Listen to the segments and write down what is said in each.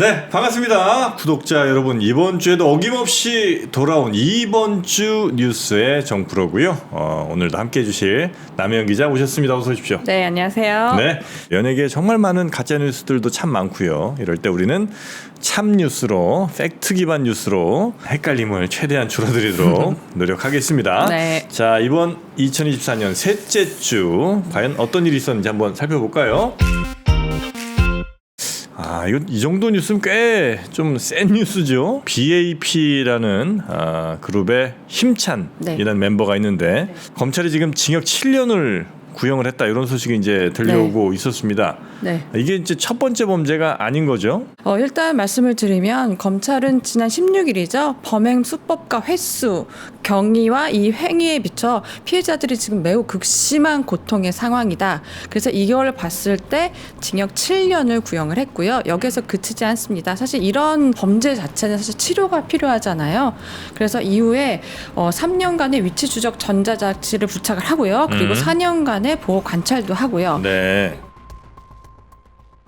네, 반갑습니다. 구독자 여러분, 이번 주에도 어김없이 돌아온 이번 주 뉴스의 정프로고요. 어, 오늘도 함께 해주실 남현 기자 오셨습니다. 어서 오십시오. 네, 안녕하세요. 네, 연예계에 정말 많은 가짜 뉴스들도 참 많고요. 이럴 때 우리는 참 뉴스로 팩트 기반 뉴스로 헷갈림을 최대한 줄어들이도록 노력하겠습니다. 네. 자, 이번 2024년 셋째 주 과연 어떤 일이 있었는지 한번 살펴볼까요? 아, 이거 이 정도 뉴스는 꽤 좀 센 뉴스죠. BAP라는 아, 그룹의 힘찬이라는 멤버가 있는데 검찰이 지금 징역 7년을 구형을 했다 이런 소식이 이제 들려오고 있었습니다. 네. 이게 이제 첫 번째 범죄가 아닌 거죠. 어, 일단 말씀을 드리면 검찰은 지난 16일이죠. 범행 수법과 횟수, 경위와 이 행위에 비춰 피해자들이 지금 매우 극심한 고통의 상황이다. 그래서 이걸 봤을 때 징역 7년을 구형을 했고요. 여기서 그치지 않습니다. 사실 이런 범죄 자체는 사실 치료가 필요하잖아요. 그래서 이후에 어, 3년간의 위치 추적 전자장치를 부착을 하고요. 그리고 음. 4년간의 보호 관찰도 하고요. 네.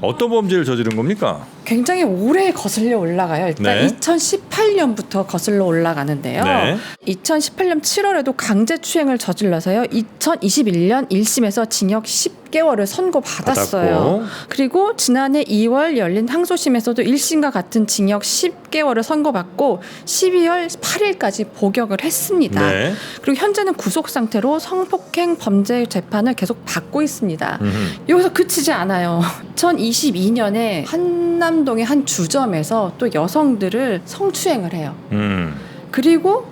어떤 범죄를 저지른 겁니까? 굉장히 오래 거슬려 올라가요. 일단 네. 2018년부터 거슬러 올라가는데요. 네. 2018년 7월에도 강제 추행을 저질러서요. 2021년 1심에서 징역 10개월을 선고받았어요. 그리고 지난해 2월 열린 항소심에서도 1심과 같은 징역 10개월을 선고받고 12월 8일까지 복역을 했습니다. 네. 그리고 현재는 구속 상태로 성폭행 범죄 재판을 계속 받고 있습니다. 음흠. 여기서 그치지 않아요. 2022년에 한남 동의 한 주점에서 또 여성들을 성추행을 해요. 음. 그리고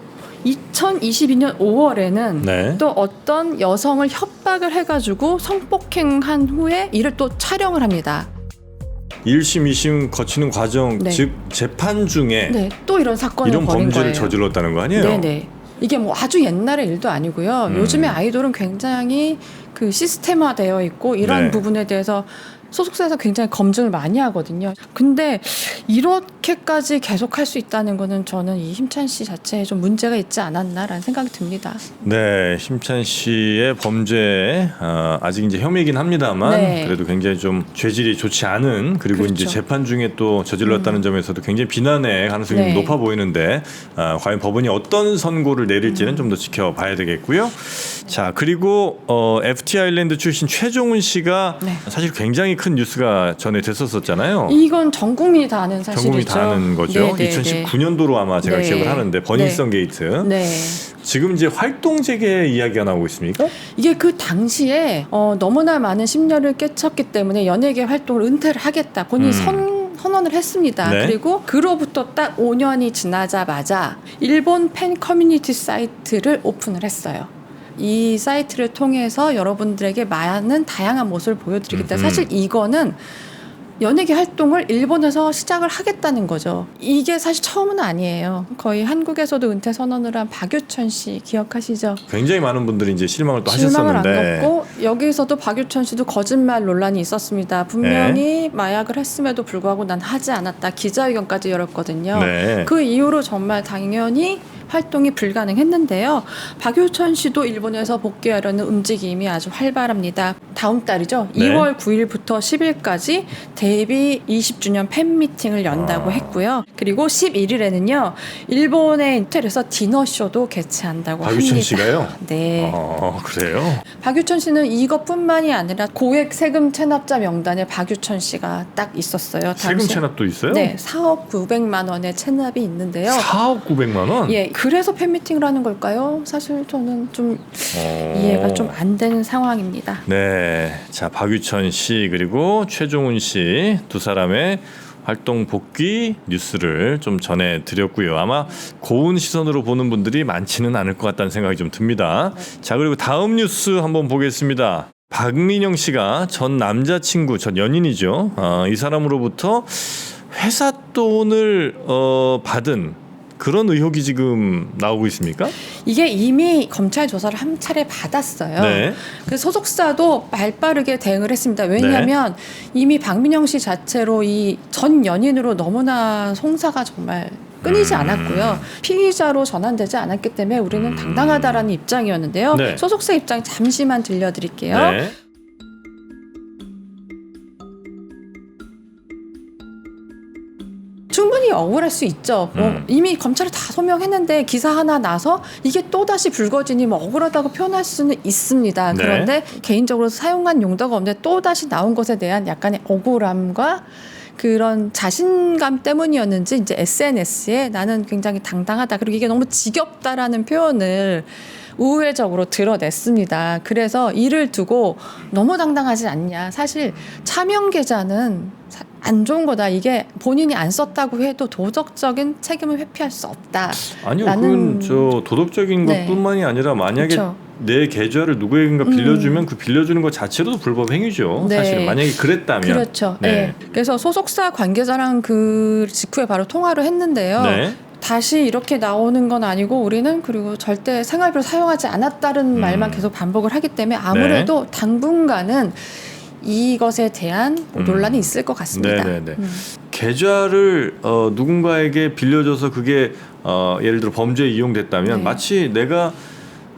2022년 5월에는 네. 또 어떤 여성을 협박을 해가지고 성폭행한 후에 이를 또 촬영을 합니다. 1심, 2심 거치는 과정, 네. 즉 재판 중에 네, 또 이런 사건을 이런 범죄를 거예요. 저질렀다는 거 아니에요? 네네. 이게 뭐 아주 옛날의 일도 아니고요. 음. 요즘에 아이돌은 굉장히 그 시스템화되어 있고 이런 네. 부분에 대해서 소속사에서 굉장히 검증을 많이 하거든요. 근데 이렇게까지 계속할 수 있다는 거는 저는 이 힘찬 씨 자체에 좀 문제가 있지 않았나라는 생각이 듭니다. 네, 심찬 씨의 범죄 어, 아직 이제 혐의이긴 합니다만 네. 그래도 굉장히 좀 죄질이 좋지 않은 그리고 그렇죠. 음. 이제 재판 중에 또 저질렀다는 점에서도 굉장히 비난의 가능성이 네. 높아 보이는데 어, 과연 법원이 어떤 선고를 내릴지는 음. 좀더 지켜봐야 되겠고요. 자 그리고 어, FT 아일랜드 출신 최종훈 씨가 네. 사실 굉장히 큰 뉴스가 전에 됐었었잖아요. 이건 전 국민이 다 아는 사실이죠. 어. 전국이 다 아는 거죠. 네, 네, 2019년도로 아마 제가 네. 기억을 하는데 버닝썬 게이트. 네. 지금 이제 활동 재개 이야기가 나오고 있습니까? 이게 그 당시에 어, 너무나 많은 심려를 끼쳤기 때문에 연예계 활동을 은퇴를 하겠다 본인이 음. 선 선언을 했습니다. 네. 그리고 그로부터 딱 5년이 지나자마자 일본 팬 커뮤니티 사이트를 오픈을 했어요. 이 사이트를 통해서 여러분들에게 많은 다양한 모습을 보여드리겠다. 음흠. 사실 이거는 연예계 활동을 일본에서 시작을 하겠다는 거죠. 이게 사실 처음은 아니에요. 거의 한국에서도 은퇴 선언을 한 박유천 씨 기억하시죠? 굉장히 많은 분들이 이제 실망을 또 실망을 하셨었는데 안겼고 여기서도 박유천 씨도 거짓말 논란이 있었습니다. 분명히 네. 마약을 했음에도 불구하고 난 하지 않았다 기자회견까지 열었거든요. 네. 그 이후로 정말 당연히 활동이 불가능했는데요. 박유천 씨도 일본에서 복귀하려는 움직임이 아주 활발합니다. 다음 달이죠. 네. 2월 9일부터 10일까지 데뷔 20주년 팬 미팅을 연다고 아. 했고요. 그리고 11일에는요. 일본의 호텔에서 디너쇼도 개최한다고 박유천 합니다. 씨가요? 네. 어 그래요? 박유천 씨는 이것뿐만이 아니라 고액 세금 체납자 명단에 박유천 씨가 딱 있었어요. 세금. 체납도 있어요? 네, 4억 900만 원의 체납이 있는데요. 4억 900만 원? 예, 그래서 팬미팅을 하는 걸까요? 사실 저는 좀 어. 이해가 좀 안 되는 상황입니다. 네, 자 박유천 씨 그리고 최종훈 씨 두 사람의 활동 복귀 뉴스를 좀 전해 드렸고요. 아마 고운 시선으로 보는 분들이 많지는 않을 것 같다는 생각이 좀 듭니다. 자 그리고 다음 뉴스 한번 보겠습니다. 박민영 씨가 전 남자친구, 전 연인이죠. 어, 이 사람으로부터 회사 돈을 어, 받은 그런 의혹이 지금 나오고 있습니까? 이게 이미 검찰 조사를 한 차례 받았어요. 네. 그 소속사도 발빠르게 대응을 했습니다. 왜냐하면 이미 박민영 씨 자체로 이 전 연인으로 너무나 송사가 정말 끊이지 음. 않았고요. 피의자로 전환되지 않았기 때문에 우리는 음. 당당하다라는 입장이었는데요. 네. 소속사 입장 잠시만 들려드릴게요. 네. 억울할 수 있죠. 뭐 음. 이미 검찰이 다 소명했는데 기사 하나 나서 이게 또 다시 불거지니 뭐 억울하다고 표현할 수는 있습니다. 네. 그런데 개인적으로 사용한 용도가 없는데 또 다시 나온 것에 대한 약간의 억울함과 그런 자신감 때문이었는지 이제 SNS에 나는 굉장히 당당하다 그리고 이게 너무 지겹다라는 표현을 우회적으로 드러냈습니다. 그래서 이를 두고 너무 당당하지 않냐. 사실 차명 계좌는 사- 안 좋은 거다. 이게 본인이 안 썼다고 해도 도덕적인 책임을 회피할 수 없다. 아니요, 그건 저 도덕적인 네. 것뿐만이 아니라 만약에 그쵸. 내 계좌를 누구에겐가 빌려주면 그 빌려주는 것 자체로도 불법 행위죠. 네. 사실 만약에 그랬다면. 그렇죠. 네. 네. 그래서 소속사 관계자랑 그 직후에 바로 통화를 했는데요. 네. 다시 이렇게 나오는 건 아니고 우리는 그리고 절대 생활비로 사용하지 않았다는 음. 말만 계속 반복을 하기 때문에 아무래도 당분간은 이것에 대한 음. 논란이 있을 것 같습니다. 네네네. 음. 계좌를 어, 누군가에게 빌려줘서 그게 어, 예를 들어 범죄에 이용됐다면 네. 마치 내가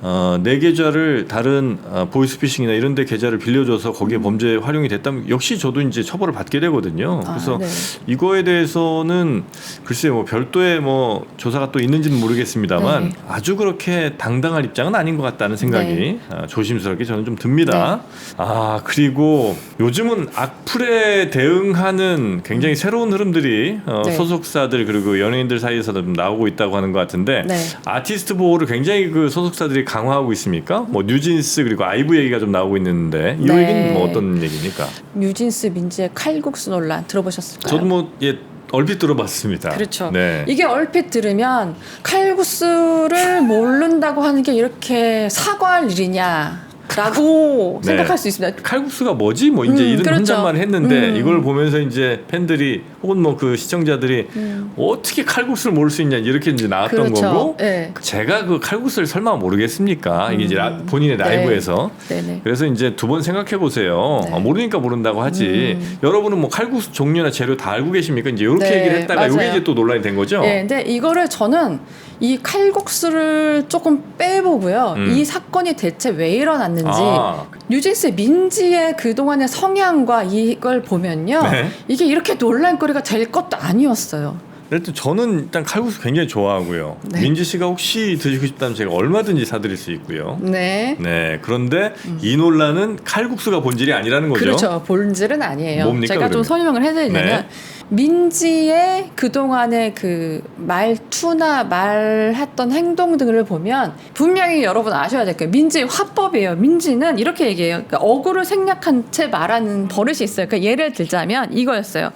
어, 내 계좌를 다른 어, 보이스피싱이나 이런 데 계좌를 빌려줘서 거기에 범죄에 활용이 됐다면 역시 저도 이제 처벌을 받게 되거든요. 아, 그래서 네. 이거에 대해서는 글쎄요 뭐 별도의 뭐 조사가 또 있는지는 모르겠습니다만 네. 아주 그렇게 당당할 입장은 아닌 것 같다는 생각이 네. 아, 조심스럽게 저는 좀 듭니다. 아 그리고 요즘은 악플에 대응하는 굉장히 새로운 흐름들이 어, 네. 소속사들 그리고 연예인들 사이에서도 좀 나오고 있다고 하는 것 같은데 네. 아티스트 보호를 굉장히 그 소속사들이 강화하고 있습니까? 뭐 뉴진스 그리고 아이브 얘기가 좀 나오고 있는데 이 네. 얘기는 뭐 어떤 얘기입니까? 뉴진스 민지의 칼국수 논란 들어보셨을까요? 저도 뭐 예, 얼핏 들어봤습니다. 그렇죠. 네. 이게 얼핏 들으면 칼국수를 모른다고 하는 게 이렇게 사과할 일이냐? 라고 네. 생각할 수 있습니다. 칼국수가 뭐지? 뭐 이제 음, 이런 그렇죠. 혼잣말 했는데 음. 이걸 보면서 이제 팬들이 혹은 뭐 그 시청자들이 음. 어떻게 칼국수를 모를 수 있냐 이렇게 이제 나왔던 그렇죠. 거고 네. 제가 그 칼국수를 설마 모르겠습니까? 이게 이제 라- 본인의 네. 라이브에서 네네. 그래서 이제 두 번 생각해 보세요. 네. 아, 모르니까 모른다고 하지. 음. 여러분은 뭐 칼국수 종류나 재료 다 알고 계십니까? 이제 이렇게 네, 얘기를 했다가 이게 맞아요. 이제 또 논란이 된 거죠. 예, 근데 이거를 저는 이 칼국수를 조금 빼보고요. 음. 이 사건이 대체 왜 일어났는지 아, 뉴진스 민지의 그동안의 성향과 이걸 보면요. 네. 이게 이렇게 논란거리가 될 것도 아니었어요. 일단 저는 일단 칼국수 굉장히 좋아하고요. 네. 민지 씨가 혹시 드시고 싶다면 제가 얼마든지 사드릴 수 있고요. 네. 네, 그런데 이 논란은 칼국수가 본질이 아니라는 거죠. 그렇죠. 본질은 아니에요. 뭡니까, 제가 좀 그러면? 설명을 해드리면 네. 민지의 그동안의 그 말투나 말했던 행동 등을 보면 분명히 여러분 아셔야 될 거예요. 민지의 화법이에요. 민지는 이렇게 얘기해요. 그러니까 어구를 생략한 채 말하는 버릇이 있어요. 그러니까 예를 들자면 이거였어요.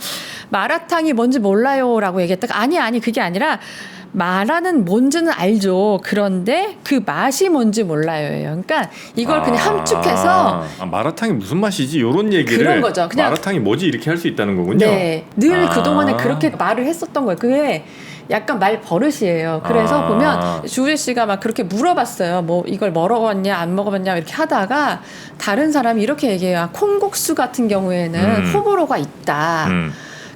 마라탕이 뭔지 몰라요라고 얘기했다가 아니 아니 그게 아니라 마라는 뭔지는 알죠. 그런데 그 맛이 뭔지 몰라요예요. 그러니까 이걸 그냥 아, 함축해서 아, 마라탕이 무슨 맛이지? 이런 얘기를 그런 거죠. 그냥- 마라탕이 뭐지 이렇게 할 수 있다는 거군요. 네, 늘 아. 그동안에 그렇게 말을 했었던 거예요. 그게 약간 말 버릇이에요. 그래서 아. 보면 주혜 씨가 막 그렇게 물어봤어요. 뭐 이걸 먹어봤냐 안 먹어봤냐 이렇게 하다가 다른 사람이 이렇게 얘기해요. 아, 콩국수 같은 경우에는 음. 호불호가 있다. 음.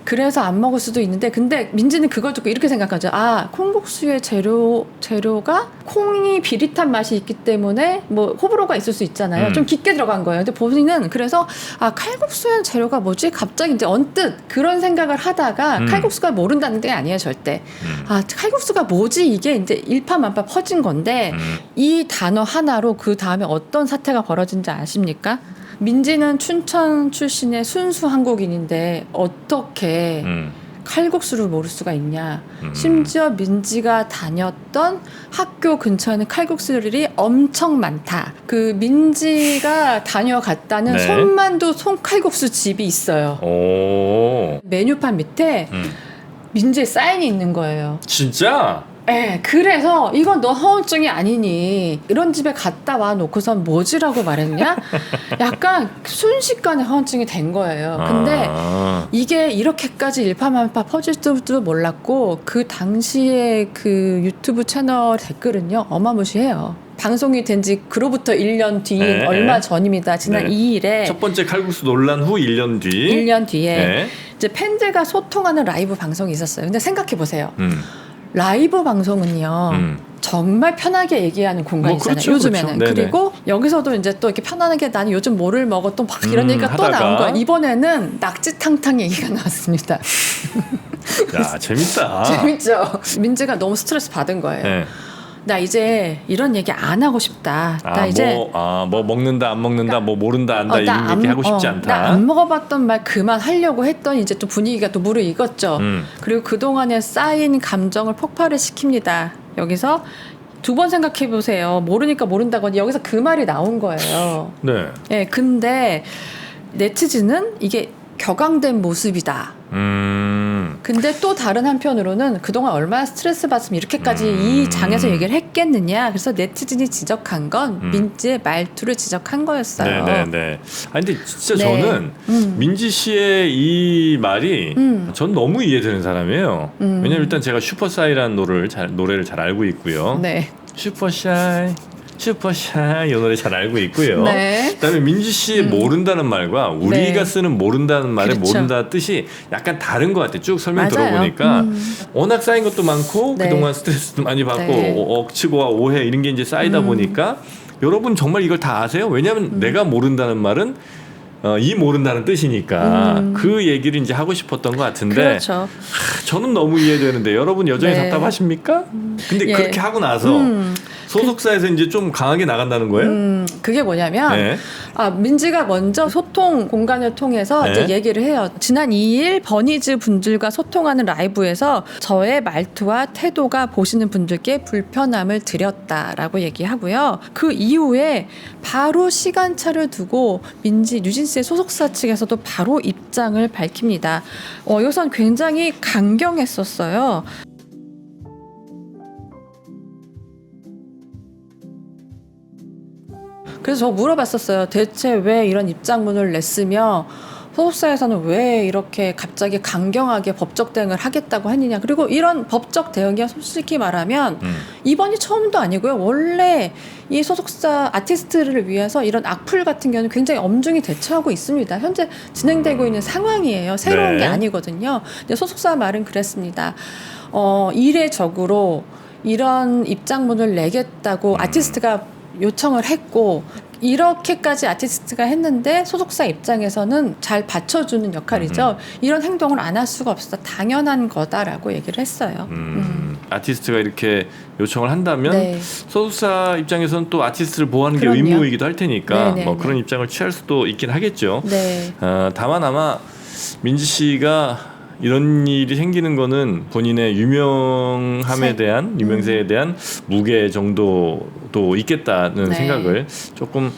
그래서 안 먹을 수도 있는데 근데 민지는 그걸 듣고 이렇게 생각하죠. 아 콩국수의 재료 재료가 콩이 비릿한 맛이 있기 때문에 뭐 호불호가 있을 수 있잖아요. 음. 좀 깊게 들어간 거예요. 근데 본인은 그래서 아 칼국수의 재료가 뭐지? 갑자기 이제 언뜻 그런 생각을 하다가 음. 칼국수가 모른다는 게 아니에요, 절대. 음. 아 칼국수가 뭐지? 이게 이제 일파만파 퍼진 건데 음. 이 단어 하나로 그 다음에 어떤 사태가 벌어진지 아십니까? 민지는 춘천 출신의 순수 한국인인데 어떻게 음. 칼국수를 모를 수가 있냐. 음. 심지어 민지가 다녔던 학교 근처에는 칼국수들이 엄청 많다. 그 민지가 다녀갔다는 네. 손만두 손칼국수 집이 있어요. 오. 메뉴판 밑에 음. 민지의 사인이 있는 거예요. 진짜? 예, 그래서 이건 너 허언증이 아니니 이런 집에 갔다 와 놓고선 뭐지라고 말했냐? 약간 순식간에 허언증이 된 거예요. 근데 아. 이게 이렇게까지 일파만파 퍼질 줄도 몰랐고 그 당시에 그 유튜브 채널 댓글은요 어마무시해요. 방송이 된 지 그로부터 1년 뒤인 네, 얼마 네. 전입니다. 지난 네. 2일에 첫 번째 칼국수 논란 후 1년 뒤. 1년 뒤에 네. 이제 팬들과 소통하는 라이브 방송이 있었어요. 근데 생각해 보세요. 음. 라이브 방송은요. 음. 정말 편하게 얘기하는 공간이잖아요. 뭐 그렇죠, 요즘에는. 그렇죠. 그리고 여기서도 이제 또 이렇게 편안하게 나는 요즘 뭐를 먹어 또 막 이런 음, 얘기가 또 하다가. 나온 거예요. 이번에는 낙지탕탕 얘기가 나왔습니다. 야 재밌다. 재밌죠? 민지가 너무 스트레스 받은 거예요. 네. 나 이제 이런 얘기 안 하고 싶다. 나 아, 이제 뭐, 아, 뭐 먹는다 안 먹는다 뭐 모른다 안다 어, 이런 나 얘기 안- 하고 싶지 어, 않다. 나 안 먹어봤던 말 그만 하려고 했더니 이제 또 분위기가 또 무르익었죠. 음. 그리고 그 동안에 쌓인 감정을 폭발을 시킵니다. 여기서 두 번 생각해 보세요. 모르니까 모른다고 하니 여기서 그 말이 나온 거예요. 네. 예, 근데 네티즌은 이게 격앙된 모습이다. 음. 근데 또 다른 한편으로는 그동안 얼마나 스트레스 받으면 이렇게까지 음. 이 장에서 얘기를 했겠느냐. 그래서 네티즌이 지적한 건 음. 민지의 말투를 지적한 거였어요. 네네네. 아니 근데 진짜 네. 저는 음. 민지 씨의 이 말이 음. 전 너무 이해되는 사람이에요. 음. 왜냐면 일단 제가 슈퍼사이라는 노래를 잘 노래를 잘 알고 있고요. 네. 슈퍼샤이 슈퍼샤이 이 노래 잘 알고 있고요. 네. 그다음에 민지 씨의 음. 모른다는 말과 우리가 네. 쓰는 모른다는 말의 그렇죠. 모른다 뜻이 약간 다른 것 같아요. 쭉 설명 맞아요. 들어보니까 음. 워낙 쌓인 것도 많고 네. 그동안 스트레스도 많이 받고 네. 어, 억측과 오해 이런 게 이제 쌓이다 음. 보니까 여러분 정말 이걸 다 아세요? 왜냐하면 내가 모른다는 말은 어, 이 모른다는 뜻이니까 음. 그 얘기를 이제 하고 싶었던 것 같은데 그렇죠. 하, 저는 너무 이해되는데 여러분 여전히 네. 답답하십니까? 근데 예. 그렇게 하고 나서 음. 소속사에서 이제 좀 강하게 나간다는 거예요? 음, 그게 뭐냐면 네. 아 민지가 먼저 소통 공간을 통해서 네. 이제 얘기를 해요. 지난 2일 버니즈 분들과 소통하는 라이브에서 저의 말투와 태도가 보시는 분들께 불편함을 드렸다라고 얘기하고요. 그 이후에 바로 시간차를 두고 민지 뉴진 스의 소속사 측에서도 바로 입장을 밝힙니다. 어, 이것은 굉장히 강경했었어요. 그래서 저 물어봤었어요. 대체 왜 이런 입장문을 냈으며 소속사에서는 왜 이렇게 갑자기 강경하게 법적 대응을 하겠다고 했느냐. 그리고 이런 법적 대응이 솔직히 말하면 음. 이번이 처음도 아니고요. 원래 이 소속사 아티스트를 위해서 이런 악플 같은 경우는 굉장히 엄중히 대처하고 있습니다. 현재 진행되고 있는 상황이에요. 새로운 네. 게 아니거든요. 근데 소속사 말은 그랬습니다. 어, 이례적으로 이런 입장문을 내겠다고 음. 아티스트가 요청을 했고 이렇게까지 아티스트가 했는데 소속사 입장에서는 잘 받쳐주는 역할이죠. 이런 행동을 안 할 수가 없어 당연한 거다라고 얘기를 했어요. 음, 아티스트가 이렇게 요청을 한다면 네. 소속사 입장에서는 또 아티스트를 보호하는 게 그럼요. 의무이기도 할 테니까 네, 네, 뭐 네. 그런 입장을 취할 수도 있긴 하겠죠. 네. 어, 다만 아마 민지 씨가 이런 일이 생기는 거는 본인의 유명함에 세- 대한 유명세에 대한 무게 정도도 있겠다는 네. 생각을 조금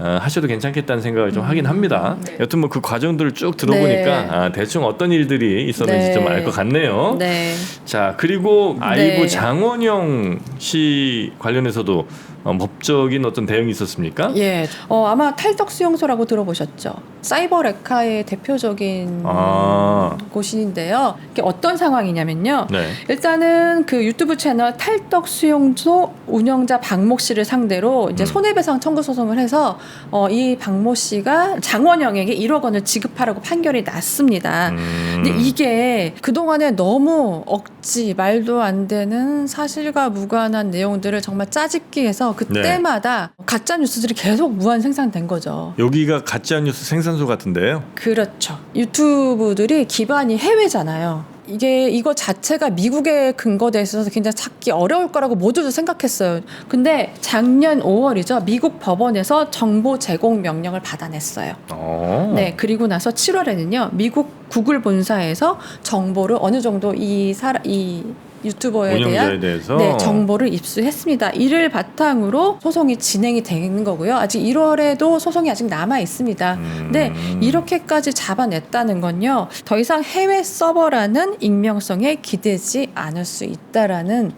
어, 하셔도 괜찮겠다는 생각을 좀 하긴 합니다. 네. 여튼 뭐 그 과정들을 쭉 들어보니까 네. 아, 대충 어떤 일들이 있었는지 네. 좀알 것 같네요. 네. 자 그리고 아이브 네. 장원영 씨 관련해서도 어, 법적인 어떤 대응이 있었습니까? 예. 어, 아마 탈덕 수용소라고 들어보셨죠? 사이버 레카의 대표적인 아. 곳인데요. 이게 어떤 상황이냐면요. 네. 일단은 그 유튜브 채널 탈덕 수용소 운영자 박모 씨를 상대로 이제 음. 손해배상 청구 소송을 해서 어, 이 박모 씨가 장원영에게 1억 원을 지급하라고 판결이 났습니다. 음. 근데 이게 그 동안에 너무 억지, 말도 안 되는 사실과 무관한 내용들을 정말 짜집기 해서 그때마다 가짜 뉴스들이 계속 무한 생산된 거죠. 여기가 가짜 뉴스 생산소 같은데요. 그렇죠. 유튜브들이 기반이 해외잖아요. 이게 이거 자체가 미국에 근거돼 있어서 굉장히 찾기 어려울 거라고 모두도 생각했어요. 근데 작년 5월이죠. 미국 법원에서 정보 제공 명령을 받아냈어요. 어. 네, 그리고 나서 7월에는요, 미국 구글 본사에서 정보를 어느 정도 이 사람, 이 유튜버에 대한 대해서 네, 정보를 입수했습니다. 이를 바탕으로 소송이 진행이 되는 거고요. 아직 1월에도 소송이 아직 남아 있습니다. 음. 근데 이렇게까지 잡아냈다는 건요, 더 이상 해외 서버라는 익명성에 기대지 않을 수 있다라는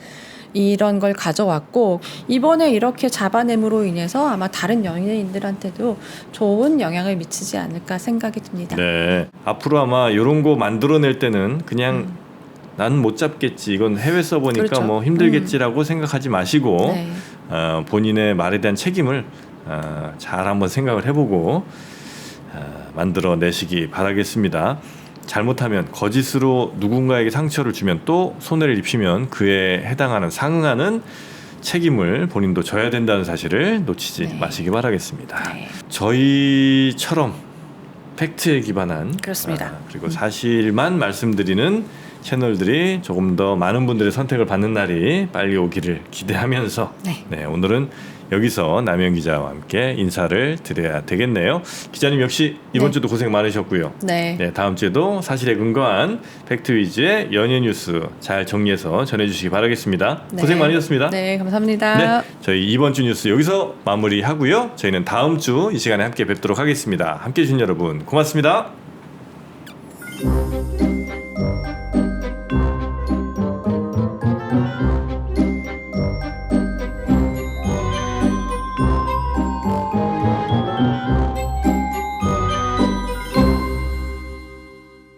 이런 걸 가져왔고 이번에 이렇게 잡아냄으로 인해서 아마 다른 연예인들한테도 좋은 영향을 미치지 않을까 생각이 듭니다. 네. 앞으로 아마 이런 거 만들어낼 때는 그냥 음. 난 못 잡겠지. 이건 해외 서버니까 그렇죠. 뭐 힘들겠지라고 생각하지 마시고 네. 어, 본인의 말에 대한 책임을 어, 잘 한번 생각을 해보고 어, 만들어내시기 바라겠습니다. 잘못하면 거짓으로 누군가에게 상처를 주면 또 손해를 입히면 그에 해당하는 상응하는 책임을 본인도 져야 된다는 사실을 놓치지 네. 마시기 바라겠습니다. 네. 저희처럼 팩트에 기반한 그렇습니다. 아, 그리고 사실만 말씀드리는 채널들이 조금 더 많은 분들의 선택을 받는 날이 빨리 오기를 기대하면서 네. 네, 오늘은 여기서 남현 기자와 함께 인사를 드려야 되겠네요. 기자님 역시 이번 네. 주도 고생 많으셨고요. 네. 네, 다음 주에도 사실에 근거한 팩트 위주의 연예 뉴스 잘 정리해서 전해주시기 바라겠습니다. 네. 고생 많으셨습니다. 네, 감사합니다. 네, 저희 이번 주 뉴스 여기서 마무리하고요. 저희는 다음 주 이 시간에 함께 뵙도록 하겠습니다. 함께 해 주신 여러분 고맙습니다.